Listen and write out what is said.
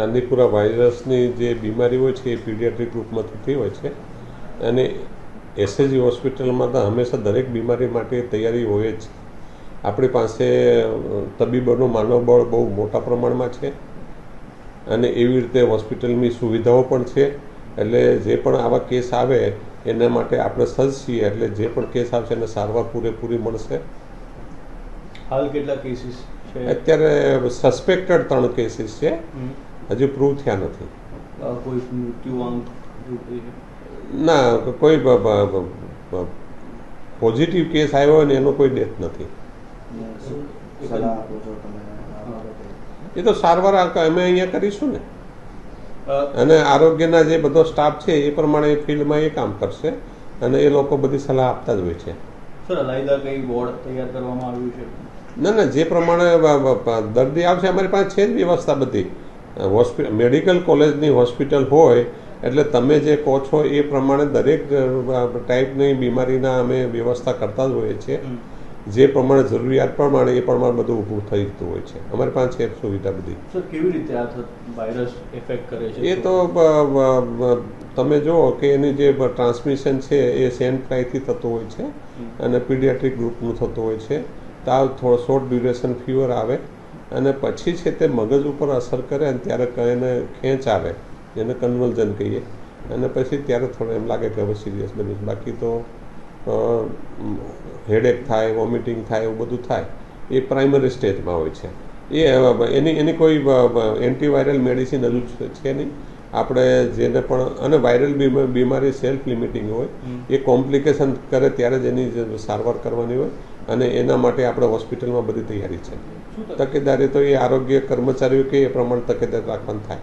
ચાંદીપુરા વાયરસની જે બીમારી હોય છે એ પીડિયાટ્રિક ગ્રુપમાં થતી હોય છે. અને એસએજી હોસ્પિટલમાં તો હંમેશા દરેક બીમારી માટે તૈયારી હોય જ. આપણી પાસે તબીબોનું માનવબળ બહુ મોટા પ્રમાણમાં છે. અને એવી રીતે હોસ્પિટલની સુવિધાઓ પણ છે. એટલે જે પણ આવા કેસ આવે, એના માટે આપણે સજ્જ છીએ. એટલે જે પણ કેસ આવશે એને સારવાર પૂરેપૂરી મળશે. હાલ કેટલા કેસીસ છે? અત્યારે સસ્પેક્ટેડ ત્રણ કેસીસ છે. હજી પ્રૂવ થયા નથી. કોઈ એવું ના કોઈ પોઝિટિવ કેસ આવ્યો હોય ને એનો કોઈ ડેથ નથી? એ તો સારવાર અમે અહીંયા કરીશું ને. અને આરોગ્યના જે બધો સ્ટાફ છે એ પ્રમાણે એ ફિલ્ડમાં એ કામ કરશે અને એ લોકો બધી સલાહ આપતા જ હોય છે. સર અલાયદા કઈ બોર્ડ તૈયાર કરવામાં આવ્યું છે? ના ના જે પ્રમાણે દર્દી આવશે અમારી પાસે છે જ વ્યવસ્થા બધી. હોસ્પિટલ મેડિકલ કોલેજની હોસ્પિટલ હોય એટલે તમે જે કહો છો એ પ્રમાણે દરેક ટાઈપની બીમારીના અમે વ્યવસ્થા કરતા જ હોઈએ છીએ. જે પ્રમાણે જરૂરિયાત પ્રમાણે એ પ્રમાણે બધું ઊભું થઈ જતું હોય છે. અમારી પાસે છે સુવિધા બધી. સર કેવી રીતે આ વાયરસ એફેક્ટ કરે છે? એ તો તમે જુઓ કે એની જે ટ્રાન્સમિશન છે એ સેન્ડ ફ્લાયથી થતું હોય છે અને પીડિયાટ્રિક ગ્રુપનું થતું હોય છે. તાવ થોડો શોર્ટ ડ્યુરેશન ફીવર આવે અને પછી છે તે મગજ ઉપર અસર કરે અને ત્યારે એને ખેંચ આવે, જેને કન્વલ્ઝન કહીએ. અને પછી ત્યારે થોડું એમ લાગે કે હવે સિરિયસ બની બાકી તો હેડેક થાય વોમિટિંગ થાય, એવું બધું થાય, એ પ્રાઇમરી સ્ટેજમાં હોય છે. એ એની એની કોઈ એન્ટીવાયરલ મેડિસિન હજુ છે- નહીં. આપણે જેને પણ અને વાયરલ બીમારી સેલ્ફ લિમિટિંગ હોય એ કોમ્પ્લિકેશન કરે ત્યારે જ એની સારવાર કરવાની હોય અને એના માટે આપણે હોસ્પિટલમાં બધી તૈયારી છે. તકેદારી તો એ આરોગ્ય કર્મચારીઓ કે એ પ્રમાણે તકેદારી રાખવાનું થાય.